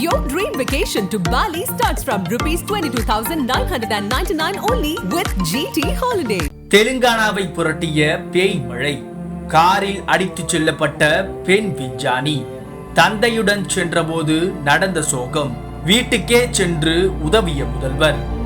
Your dream vacation to Bali starts from rupees 22,999 only with GT Holiday. தெலுங்கானாவை புரட்டிய பேய் மழை. காரில் அடித்துச் செல்லப்பட்ட பெண் விஞ்ஞானி. தந்தையுடன் சென்றபோது நடந்த சோகம். வீட்டுக்கே சென்று உதவிய முதல்வர்.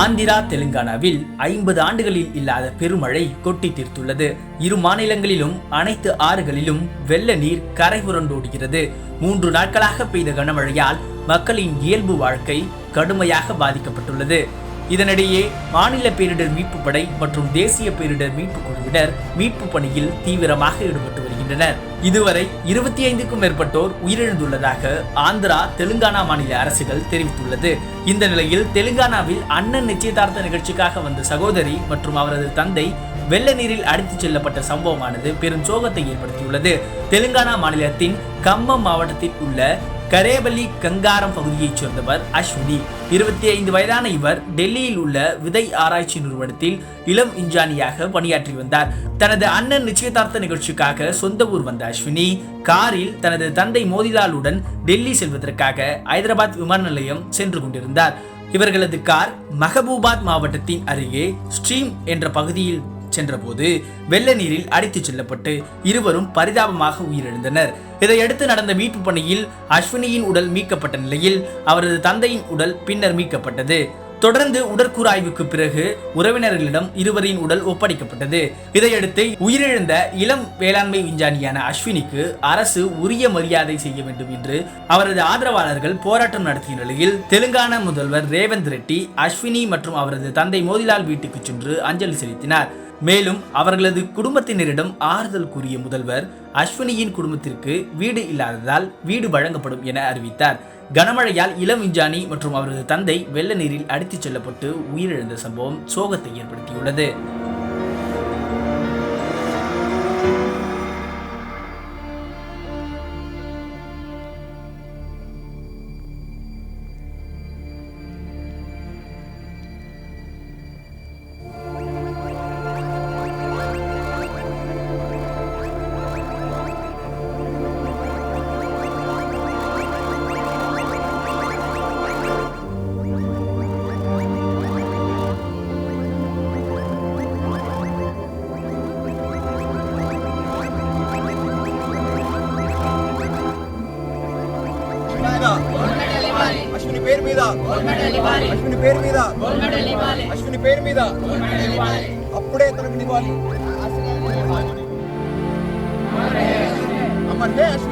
ஆந்திரா தெலுங்கானாவில் ஐம்பது ஆண்டுகளில் இல்லாத பெருமழை கொட்டி தீர்த்துள்ளது. இரு மாநிலங்களிலும் அனைத்து ஆறுகளிலும் வெள்ள நீர் கரை புரண்டோடுகிறது. மூன்று நாட்களாக பெய்த கனமழையால் மக்களின் இயல்பு வாழ்க்கை கடுமையாக பாதிக்கப்பட்டுள்ளது. இதனிடையே மாநில பேரிடர் மீட்பு படை மற்றும் தேசிய பேரிடர் மீட்பு குழுவினர் மீட்பு பணியில் தீவிரமாக ஈடுபட்டு வருகின்றனர். இதுவரை இருபத்தி ஐந்துக்கும் மேற்பட்டோர் உயிரிழந்துள்ளதாக ஆந்திரா தெலுங்கானா மாநில அரசுகள் தெரிவித்துள்ளது. இந்த நிலையில் தெலுங்கானாவில் அண்ணன் நிச்சயதார்த்த நிகழ்ச்சிக்காக வந்த சகோதரி மற்றும் அவரது தந்தை வெள்ள நீரில் அடித்துச் செல்லப்பட்ட சம்பவமானது பெரும் சோகத்தை ஏற்படுத்தியுள்ளது. தெலுங்கானா மாநிலத்தின் கம்மம் மாவட்டத்தில் உள்ள கரேபலி கங்காரம் பகுதியைச் சேர்ந்தவர் அஸ்வினி. இருபத்தி ஐந்து வயதான இவர் டெல்லியில் உள்ள விதை ஆராய்ச்சி நிறுவனத்தில் இளம் இன்ஜானியாக பணியாற்றி வந்தார். தனது அண்ணன் நிச்சயதார்த்த நிகழ்ச்சிக்காக சொந்த ஊர் வந்த அஸ்வினி காரில் தனது தந்தை மோதிலாலுடன் டெல்லி செல்வதற்காக ஐதராபாத் விமான நிலையம் சென்று கொண்டிருந்தார். இவர்களது கார் மஹபூபாத் மாவட்டத்தின் அருகே ஸ்ட்ரீம் என்ற பகுதியில் சென்றபோது வெள்ள நீரில் அடித்துச் செல்லப்பட்டு இருவரும் பரிதாபமாக உயிரிழந்தனர். இதையடுத்து நடந்த மீட்பு பணியில் அஸ்வினியின் உடல் மீட்கப்பட்ட நிலையில் அவரது தந்தையின் உடல் பின்னர் மீட்கப்பட்டது. தொடர்ந்து உடற்கூறாய்வுக்கு பிறகு உறவினர்களிடம் இருவரின் உடல் ஒப்படைக்கப்பட்டது. இதையடுத்து உயிரிழந்த இளம் வேளாண்மை விஞ்ஞானியான அஸ்வினிக்கு அரசு உரிய மரியாதை செய்ய வேண்டும் என்று அவரது ஆதரவாளர்கள் போராட்டம் நடத்திய நிலையில் தெலுங்கானா முதல்வர் ரேவந்த் ரெட்டி அஸ்வினி மற்றும் அவரது தந்தை மோதிலால் வீட்டுக்கு சென்று அஞ்சலி செலுத்தினார். மேலும் அவர்களது குடும்பத்தினரிடம் ஆறுதல் கூறிய முதல்வர் அஸ்வினியின் குடும்பத்திற்கு வீடு இல்லாததால் வீடு வழங்கப்படும் என அறிவித்தார். கனமழையால் இளம் விஞ்ஞானி மற்றும் அவரது தந்தை வெள்ள நீரில் அடித்துச் செல்லப்பட்டு உயிரிழந்த சம்பவம் சோகத்தை ஏற்படுத்தியுள்ளது. మీద. అశ్విని పేరు మీద. అశ్విని పేరు మీద. అప్పుడే తనకు నివ్వాలి అమ్మంటే అశ్విని.